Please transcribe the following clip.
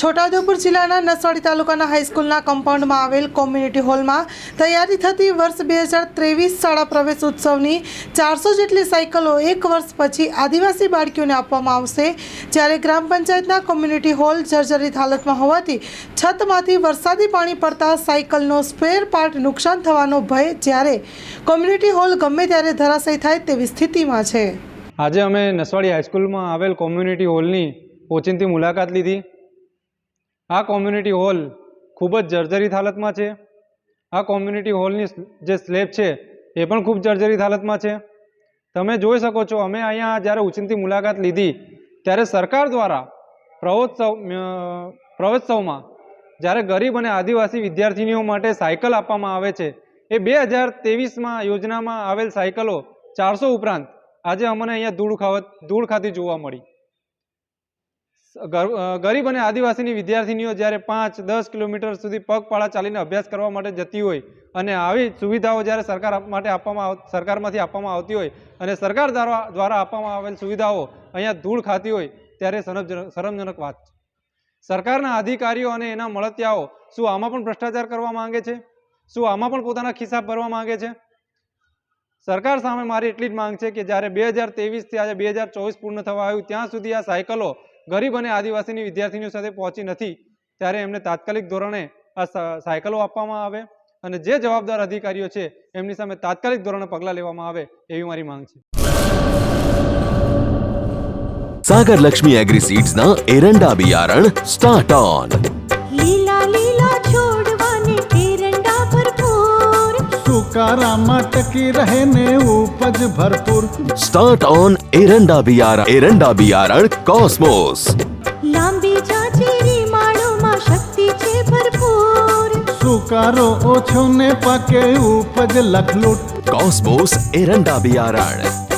છોટાઉદેપુર જિલ્લાના નસવાડી તાલુકાના હાઈસ્કૂલના કમ્પાઉન્ડમાં આવેલ કોમ્યુનિટી હોલમાં તૈયારી થતી વર્ષ બે હજાર ત્રેવીસ શાળા પ્રવેશ ઉત્સવની ચારસો જેટલી સાયકલો એક વર્ષ પછી આદિવાસી બાળકીઓને આપવામાં આવશે. જ્યારે ગ્રામ પંચાયતના કોમ્યુનિટી હોલ જર્જરિત હાલતમાં હોવાથી છતમાંથી વરસાદી પાણી પડતા સાયકલનો સ્પેર પાર્ટ નુકસાન થવાનો ભય જ્યારે કોમ્યુનિટી હોલ ગમે ત્યારે ધરાશય થાય તેવી સ્થિતિમાં છે. આજે અમે નસવાડી હાઈસ્કૂલમાં આવેલ કોમ્યુનિટી હોલની ઓચિંતી મુલાકાત લીધી. આ કોમ્યુનિટી હોલ ખૂબ જ જર્જરિત હાલતમાં છે. આ કોમ્યુનિટી હોલની જે સ્લેબ છે, એ પણ ખૂબ જર્જરિત હાલતમાં છે. તમે જોઈ શકો છો, અમે અહીંયા જ્યારે ઉચિંતી મુલાકાત લીધી, ત્યારે સરકાર દ્વારા પ્રવોત્સવ પ્રવોત્સવમાં જ્યારે ગરીબ અને આદિવાસી વિદ્યાર્થીનીઓ માટે સાયકલ આપવામાં આવે છે, એ બે હજાર ત્રેવીસમાં યોજનામાં આવેલ સાયકલો ચારસો ઉપરાંત આજે અમને અહીંયા ધૂળ ખાવત, ધૂળ ખાતી જોવા મળી. ગરીબ અને આદિવાસીની વિદ્યાર્થીનીઓ જ્યારે પાંચ, દસ કિલોમીટર સુધી પગપાળા ચાલીને અભ્યાસ કરવા માટે જતી હોય અને આવી સુવિધાઓ જ્યારે સરકાર માટે આપવામાં સરકારમાંથી આપવામાં આવતી હોય અને સરકાર દ્વારા દ્વારા આપવામાં આવેલ સુવિધાઓ અહીંયા ધૂળ ખાતી હોય ત્યારે શરમજનક વાત છે. સરકારના અધિકારીઓ અને એના મળતિયાઓ શું આમાં પણ ભ્રષ્ટાચાર કરવા માંગે છે? શું આમાં પણ પોતાના ખિસ્સા ભરવા માંગે છે? સરકાર સામે મારી એટલી જ માંગ છે કે જ્યારે બે હજાર તેવીસથી આજે બે હજાર ચોવીસ પૂર્ણ થવા આવ્યું, ત્યાં સુધી આ સાયકલો ગરીબ અને આદિવાસીની વિદ્યાર્થીનીઓ સાથે પહોંચી નથી ત્યારે એમને તાત્કાલિક ધોરણે આ સાયકલો આપવામાં આવે અને જે જવાબદાર અધિકારીઓ છે એમની સામે તાત્કાલિક ધોરણે પગલાં લેવામાં આવે એવી મારી માંગ છે. સાગર લક્ષ્મી એગ્રી સીડ્સના એરંડા બિયારણ સ્ટાર્ટ ઓન. લીલા લીલા છોડ कारा की रहने उपज भरपूर। स्टार्ट ऑन एरंडा बियारा एरंडा बियारण कॉस्मोस लांबीच्या मा शक्ति छे भरपूर सुकारो ओछो ने पके उपज लखलूट कॉस्मोस एरंडा बियारण